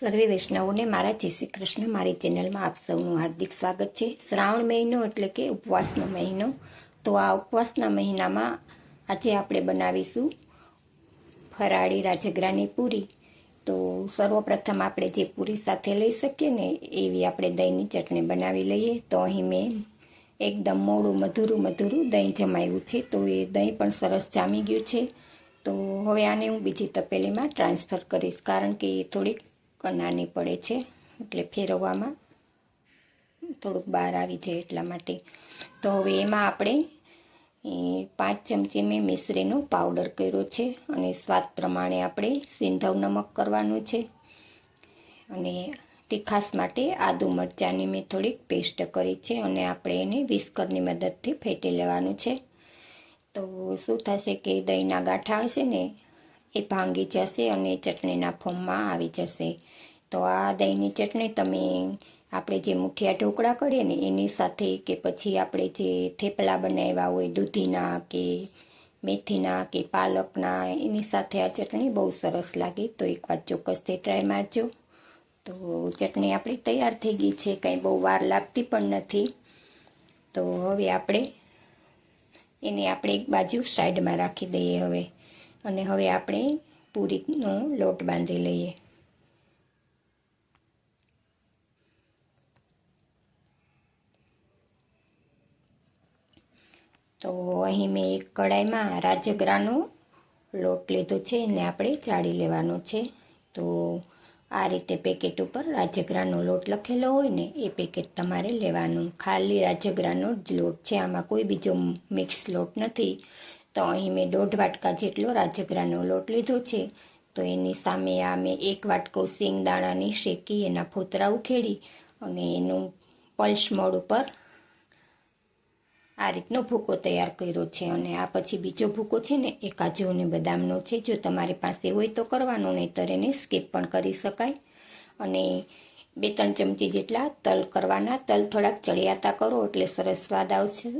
સર્વે વૈષ્ણવોને મારા જય શ્રી કૃષ્ણ, મારી ચેનલમાં આપ સૌનું હાર્દિક સ્વાગત છે. શ્રાવણ મહિનો એટલે કે ઉપવાસનો મહિનો. તો આ ઉપવાસના મહિનામાં આજે આપણે બનાવીશું ફરાળી રાજગરાની પૂરી. તો સર્વપ્રથમ આપણે જે પૂરી સાથે લઈ શકીએ ને એવી આપણે દહીંની ચટણી બનાવી લઈએ. તો અહીં મેં એકદમ મોડું, મધુરું મધુરું દહીં જમાવ્યું છે. તો એ દહીં પણ સરસ જામી ગયું છે. તો હવે આને હું બીજી તપેલીમાં ટ્રાન્સફર કરીશ, કારણ કે એ થોડીક નાની પડે છે, એટલે ફેરવવામાં થોડુંક બહાર આવી જાય એટલા માટે. તો હવે એમાં આપણે પાંચ ચમચી મેં મિશ્રીનો પાવડર કર્યો છે અને સ્વાદ પ્રમાણે આપણે સિંધવ નમક કરવાનું છે. અને તીખાસ માટે આદુ મરચાંની મેં થોડીક પેસ્ટ કરી છે અને આપણે એને વિસ્કરની મદદથી ફેટી લેવાનું છે. તો શું થશે કે દહીંના ગાંઠા હશે ને એ ભાંગી જશે અને ચટણીના ફોર્મમાં આવી જશે. તો આ દહીંની ચટણી તમે આપણે જે મુઠિયા ઢોકળા કરીએ ને, એની સાથે કે પછી આપણે જે થેપલા બનાવ્યા હોય, દૂધીના કે મેથીના કે પાલકના, એની સાથે આ ચટણી બહુ સરસ લાગે. તો એકવાર ચોક્કસથી ટ્રાય મારજો. તો ચટણી આપણી તૈયાર થઈ ગઈ છે. કંઈ બહુ વાર લાગતી પણ નથી. તો હવે આપણે એને આપણે એક બાજુ સાઈડમાં રાખી દઈએ હવે. અને હવે આપણે પૂરીનો લોટ બાંધી લઈએ. તો અહીં મેં એક કડાઈમાં રાજગરાનો લોટ લીધો છે એને આપણે ચાળી લેવાનો છે. તો આ રીતે પેકેટ ઉપર રાજગરાનો લોટ લખેલો હોય ને એ પેકેટ તમારે લેવાનું. ખાલી રાજગરાનો જ લોટ છે. આમાં કોઈ બીજો મિક્સ લોટ નથી. તો અહીં મેં દોઢ વાટકા જેટલો રાજગરાનો લોટ લીધો છે. તો એની સામે આ મેં એક વાટકો સિંગદાણાની શેકી, એના ફોતરા ઉખેડી અને એનું પલ્સ મોડ ઉપર આ રીતનો ભૂકો તૈયાર કર્યો છે. અને આ પછી બીજો ભૂકો છે ને, એ કાજુ અને બદામનો છે. જો તમારી પાસે હોય તો કરવાનો, નહીંતર એને સ્કીપ પણ કરી શકાય. અને બે ત્રણ ચમચી જેટલા તલ કરવાના. તલ થોડાક ચડિયાતા કરો એટલે સરસ સ્વાદ આવશે.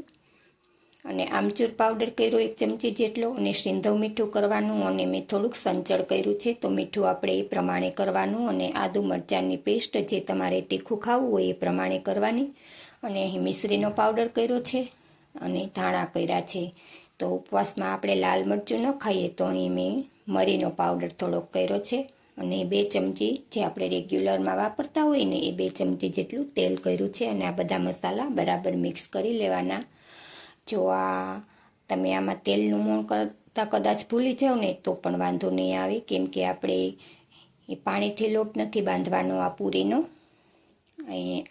અને આમચૂર પાવડર કર્યો એક ચમચી જેટલો અને સિંધવ મીઠું કરવાનું અને મેં થોડુંક સંચળ કર્યું છે, તો મીઠું આપણે એ પ્રમાણે કરવાનું અને આદુ મરચાંની પેસ્ટ જે તમારે તીખું ખાવું હોય એ પ્રમાણે કરવાની. અને અહીં મિશ્રીનો પાવડર કર્યો છે અને ધાણા કર્યા છે. તો ઉપવાસમાં આપણે લાલ મરચું ન ખાઈએ, તો અહીં મેં મરીનો પાવડર થોડોક કર્યો છે અને બે ચમચી જે આપણે રેગ્યુલરમાં વાપરતા હોય ને એ બે ચમચી જેટલું તેલ કર્યું છે અને આ બધા મસાલા બરાબર મિક્સ કરી લેવાના. જો આ તમે આમાં તેલનું મોણ કરતાં કદાચ ભૂલી જાઓ ને, તો પણ વાંધો નહીં આવે. કેમ કે આપણે એ પાણીથી લોટ નથી બાંધવાનો આ પૂરીનો.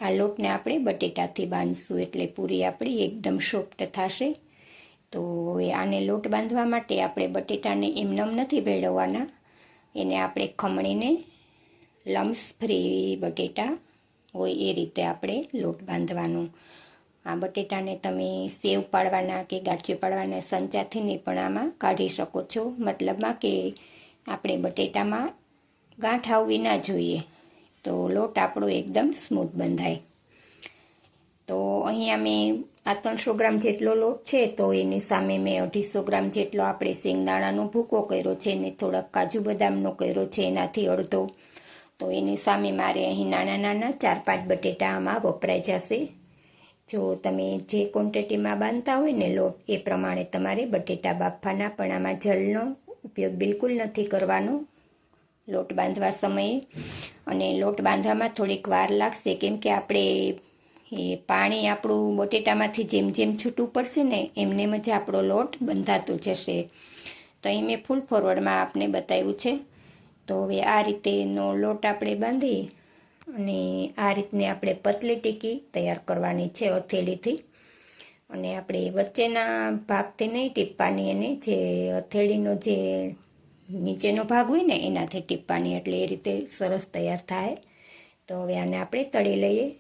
આ લોટને આપણે બટેટાથી બાંધશું એટલે પૂરી આપણી એકદમ સોફ્ટ થશે. તો હવે આને લોટ બાંધવા માટે આપણે બટેટાને એમનેમ નથી ભેળવવાના. એને આપણે ખમણીને લમ્સ ફ્રી બટેટા હોય એ રીતે આપણે લોટ બાંધવાનો. આ બટેટાને તમે સેવ પાડવાના કે ગાંઠિયું પાડવાના સંચાથી નહીં પણ આમાં કાઢી શકો છો. મતલબમાં કે આપણે બટેટામાં ગાંઠ આવવી ના જોઈએ. તો લોટ આપણો એકદમ સ્મૂથ બંધાય. તો અહીંયા મેં આ ત્રણસો ગ્રામ જેટલો લોટ છે, તો એની સામે મેં અઢીસો ગ્રામ જેટલો આપણે શેંગદાણાનો ભૂકો કર્યો છે ને થોડાક કાજુ બદામનો કર્યો છે એનાથી અડધો. તો એની સામે મારે અહીં નાના નાના ચાર પાંચ બટેટા આમાં વપરાઈ જશે. જો તમે જે ક્વોન્ટિટીમાં બાંધતા હોય ને લોટ એ પ્રમાણે તમારે બટેટા બાફવાના પણ આમાં જળનો ઉપયોગ બિલકુલ નથી કરવાનો. લોટ બાંધવા સમયે અને લોટ બાંધવામાં થોડીક વાર લાગશે, કેમ કે આપણે એ પાણી આપણું બટેટામાંથી જેમ જેમ છૂટું પડશે ને, એમને જ આપણો લોટ બંધાતો જશે. તો અહીં મેં ફૂલ ફોરવર્ડમાં આપને બતાવ્યું છે. તો હવે આ રીતેનો લોટ આપણે બાંધી અને આ રીતની આપણે પતલી ટીકી તૈયાર કરવાની છે હથેળીથી. અને આપણે વચ્ચેના ભાગથી નહીં ટીપવાની એને જે હથેળીનો જે નીચેનો ભાગ હોય ને એનાથી ટીપવાની એટલે એ રીતે સરસ તૈયાર થાય. તો હવે આને આપણે તળી લઈએ.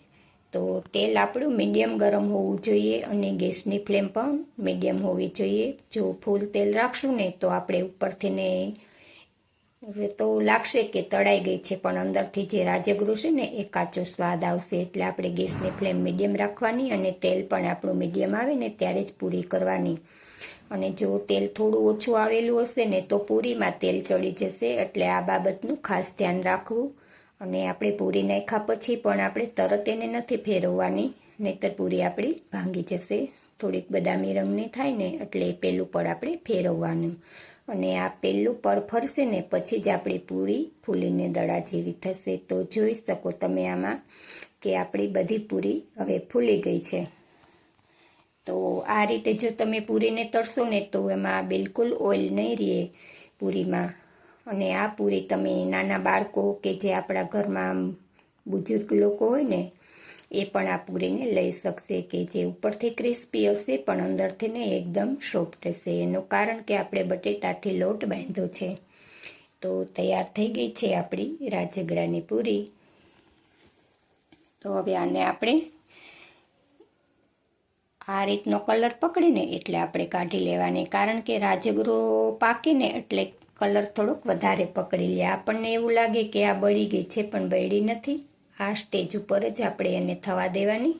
તો તેલ આપણું મીડિયમ ગરમ હોવું જોઈએ અને ગેસની ફ્લેમ પણ મીડિયમ હોવી જોઈએ. જો ફૂલ તેલ રાખશું ને તો આપણે ઉપરથી ને તો લાગશે કે તળાઈ ગઈ છે, પણ અંદરથી જે રાજગરું છે ને, એ કાચો સ્વાદ આવશે. એટલે આપણે ગેસની ફ્લેમ મીડિયમ રાખવાની અને તેલ પણ આપણું મીડિયમ આવે ને, ત્યારે જ પૂરી કરવાની. અને જો તેલ થોડું ઓછું આવેલું હશે ને, તો પૂરીમાં તેલ ચડી જશે. એટલે આ બાબતનું ખાસ ધ્યાન રાખવું. અને આપણે પૂરી નાખ્યા પછી પણ આપણે તરત એને નથી ફેરવવાની, નહીતર પૂરી આપણી ભાંગી જશે. થોડીક બદામી રંગની થાય ને એટલે પહેલું પડ આપણે ફેરવવાનું. અને આ પહેલું પડ ફરશે ને પછી જ આપણી પૂરી ફૂલીને દડા જેવી થશે. તો જોઈ શકો તમે આમાં કે આપણી બધી પૂરી હવે ફૂલી ગઈ છે. તો આ રીતે જો તમે પૂરીને તળશો ને તો એમાં બિલકુલ ઓઇલ નહીં રહે પૂરીમાં. અને આ પૂરી તમે નાના બાળકો કે જે આપણા ઘરમાં બુજુર્ગ લોકો હોય ને એ પણ આ પૂરીને લઈ શકશે કે જે ઉપરથી ક્રિસ્પી હશે, પણ અંદરથી ને એકદમ સોફ્ટ હશે. એનું કારણ કે આપણે બટેટાથી લોટ બાંધ્યો છે. તો તૈયાર થઈ ગઈ છે આપણી રાજગરાની પૂરી. તો હવે આને આપણે આ રીતનો કલર પકડીને એટલે આપણે કાઢી લેવાની. કારણ કે રાજગરો પાકીને એટલે કલર થોડોક વધારે પકડી લે. આપણને એવું લાગે કે આ બળી ગઈ છે, પણ બળી નથી. આ સ્ટેજ ઉપર જ આપણે એને થવા દેવાની.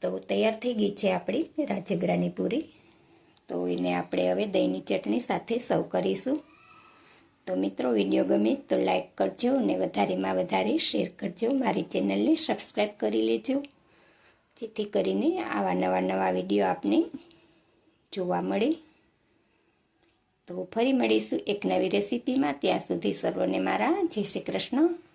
તો તૈયાર થઈ ગઈ છે આપણી રાજગરાની પૂરી. તો એને આપણે હવે દહીંની ચટણી સાથે સર્વ કરીશું. તો મિત્રો, વીડિયો ગમે તો લાઈક કરજો અને વધારેમાં વધારે શેર કરજો. મારી ચેનલને સબસ્ક્રાઈબ કરી લેજો. જેથી કરીને આવા નવા નવા વીડિયો આપને જોવા મળે. તો ફરી મળીશું એક નવી રેસીપીમાં. ત્યાં સુધી સર્વને મારા. જય શ્રી કૃષ્ણ.